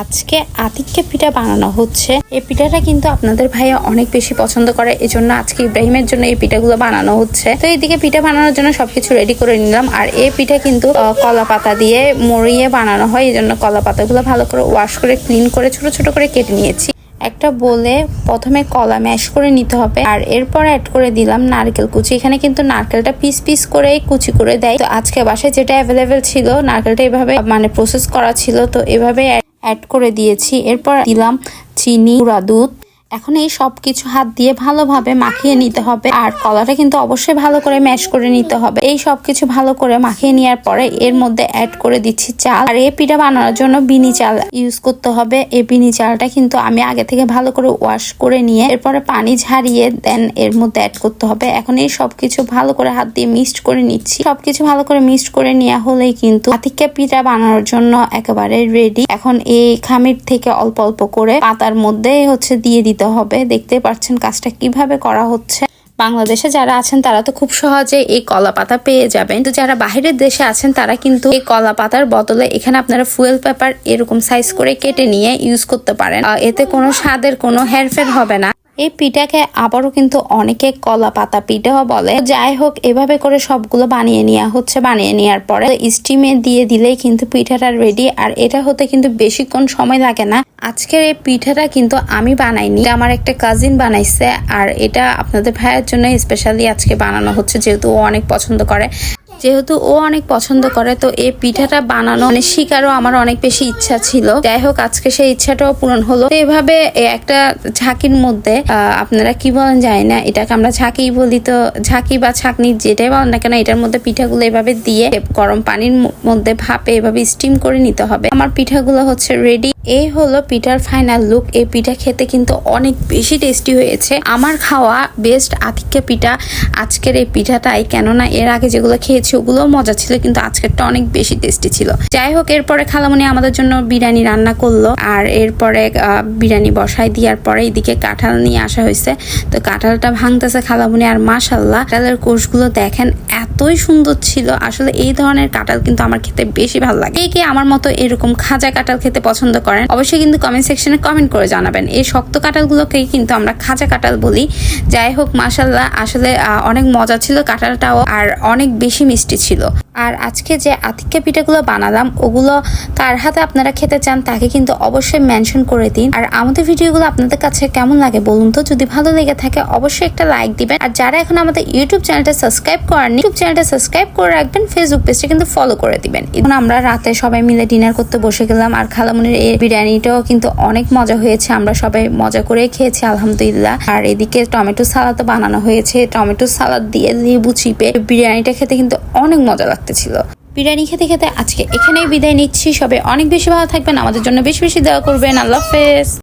আজকে আতিককে পিঠা বানানো হচ্ছে। এই পিঠাটা কিন্তু আপনাদের ভাইয়া অনেক বেশি পছন্দ করে এই জন্য আজকে ইব্রাহিমের জন্য এই পিঠাগুলো বানানো হচ্ছে। তো এইদিকে পিঠা বানানোর জন্য সবকিছু রেডি করে নিলাম, আর এই পিঠা কিন্তু কলা পাতা দিয়ে মরিয়ে বানানো হয় এই জন্য কলা পাতাগুলো ভালো করে ওয়াশ করে ক্লিন করে, ছোট ছোট করে কেটে নিয়েছি। একটা বলে প্রথমে কলা ম্যাশ করে নিতে হবে, আর এরপর অ্যাড করে দিলাম নারকেল কুচি। এখানে কিন্তু নারকেলটা পিস পিস করে কুচি করে দেয়। তো আজকে বাসায় যেটা অ্যাভেলেবেল ছিল, নারকেলটা এভাবে মানে প্রসেস করা ছিল, তো এভাবে অ্যাড করে দিয়েছি। এরপর দিলাম চিনি গুঁড়া দুধ। এখন এই সব কিছু হাত দিয়ে ভালোভাবে মাখিয়ে নিতে হবে। আর কলাটা কিন্তু অবশ্যই ভালো করে ম্যাশ করে নিতে হবে। এই সব কিছু ভালো করে মাখিয়ে নেওয়ার পরে এর মধ্যে অ্যাড করে দিচ্ছি চাল। আর এই পিঠা বানানোর জন্য বিনি চাল ইউজ করতে হবে। এই বিনি চালটা কিন্তু আমি আগে থেকে ভালো করে ওয়াশ করে নিয়ে এরপরে পানি ঝারিয়ে দেন এর মধ্যে অ্যাড করতে হবে। এখন এই সব কিছু ভালো করে হাত দিয়ে মিক্সড করে নিচ্ছি। সবকিছু ভালো করে মিক্সড করে নেওয়া হলেই কিন্তু আতিক্কা পিঠা বানানোর জন্য একেবারে রেডি এখন এই খামির থেকে অল্প অল্প করে পাতার মধ্যে হচ্ছে দিয়ে দিতে হবে। দেখতে পাচ্ছেন কাজটা কীভাবে করা হচ্ছে। বাংলাদেশে যারা আছেন, তারা তো খুব সহজে এই কলা পাতা পেয়ে যাবেন। তো যারা বাহিরের দেশে আছেন, তারা কিন্তু এই কলা পাতার বদলে এখানে আপনারা ফুয়েল পেপার এরকম সাইজ করে কেটে নিয়ে ইউজ করতে পারেন। এতে কোনো স্বাদের কোনো হেরফের হবে না। এই পিঠাকে আবারও কিন্তু অনেকে কলা পাতা পিঠাও বলে। যাই হোক, এভাবে করে সবগুলো বানিয়ে নেওয়া হচ্ছে। বানিয়ে নেওয়ার পরে স্টিমে দিয়ে দিলেই কিন্তু পিঠাটা রেডি আর এটা হতে কিন্তু বেশিক্ষণ সময় লাগে না। আজকের এই পিঠাটা কিন্তু আমি বানাইনি। আমার একটা কাজিন বানাইছে। আর এটা আপনাদের ভাইয়ের জন্য স্পেশালি আজকে বানানো হচ্ছে, যেহেতু ও অনেক পছন্দ করে। যেহেতু ও অনেক পছন্দ করে, তো এই পিঠাটা বানানো মানে শিকারও আমার অনেক বেশি ইচ্ছা ছিল। যাই হোক আজকে সেই ইচ্ছাটাও পূরণ হলো। এভাবে একটা ঝাঁকির মধ্যে আপনারা কি বলেন জানি না, এটাকে আমরা ঝাঁকি বলি তো, ঝাঁকি বা ছাঁকনি যেটাই বলেন না কেন, এটার মধ্যে পিঠাগুলো এভাবে দিয়ে গরম পানির মধ্যে ভাপে এভাবে স্টিম করে নিতে হবে। আমার পিঠাগুলো হচ্ছে রেডি এই হলো পিঠার ফাইনাল লুক এই পিঠা খেতে কিন্তু অনেক বেশি টেস্টি হয়েছে। আমার খাওয়া বেস্ট আতিক্যা পিঠা। আজকের এই পিঠাটাই, কেননা এর আগে যেগুলো খেয়েছি ওগুলো মজা ছিল, কিন্তু আজকেরটা অনেক বেশি টেস্টি ছিল। যাই হোক এরপরে খালামণি আমাদের জন্য বিরিয়ানি রান্না করল, আর এরপরে বিরিয়ানি বসাই দেওয়ার পরে এদিকে কাঁঠাল নিয়ে আসা হয়েছে। তো কাঁঠালটা ভাঙতেছে খালামণি আর মাশাল্লাহ কাঁঠালের কোষগুলো দেখেন এতই সুন্দর ছিল। আসলে এই ধরনের কাঁঠাল কিন্তু আমার খেতে বেশি ভালো লাগে। কে কে আমার মতো এরকম খাজা কাঁঠাল খেতে পছন্দ করেন, অবশ্যই কিন্তু কমেন্ট সেকশনে কমেন্ট করে জানাবেন। এই শক্ত কাঁঠালগুলোকেই কিন্তু আমরা খাঁচা কাঁঠাল বলি। যাই হোক মাসাল্লাহ আসলে অনেক মজা ছিল কাঁঠালটাও আর অনেক বেশি মিষ্টি ছিল। আর আজকে যে আতিক্যা পিঠাগুলো বানালাম, ওগুলো কার হাতে আপনারা খেতে চান তাকে কিন্তু অবশ্যই মেনশন করে দিন। আর আমাদের ভিডিওগুলো আপনাদের কাছে কেমন লাগে বলুন তো? যদি ভালো লেগে থাকে, অবশ্যই একটা লাইক দিবেন। আর যারা এখন আমাদের ইউটিউব চ্যানেলটা সাবস্ক্রাইব করেন ইউটিউব চ্যানেলটা সাবস্ক্রাইব করে রাখবেন ফেসবুক পেজটা কিন্তু ফলো করে দিবেন। এখন আমরা রাতে সবাই মিলে ডিনার করতে বসে গেলাম, আর খালামুনির এই বিরিয়ানিটাও কিন্তু অনেক মজা হয়েছে। আমরা সবাই মজা করে খেয়েছি, আলহামদুলিল্লাহ। আর এদিকে টমেটো সালাদও বানানো হয়েছে। টমেটো সালাদ দিয়ে লেবু চিপে বিরিয়ানিটা খেতে কিন্তু অনেক মজা লাগতেছিল বিরিয়ানি খেতে খেতে আজকে এখানেই বিদায় নিচ্ছি। সবাই অনেক বেশি ভালো থাকবেন। আমাদের জন্য বেশি বেশি দেওয়া করবেন। আল্লাহ হাফেজ।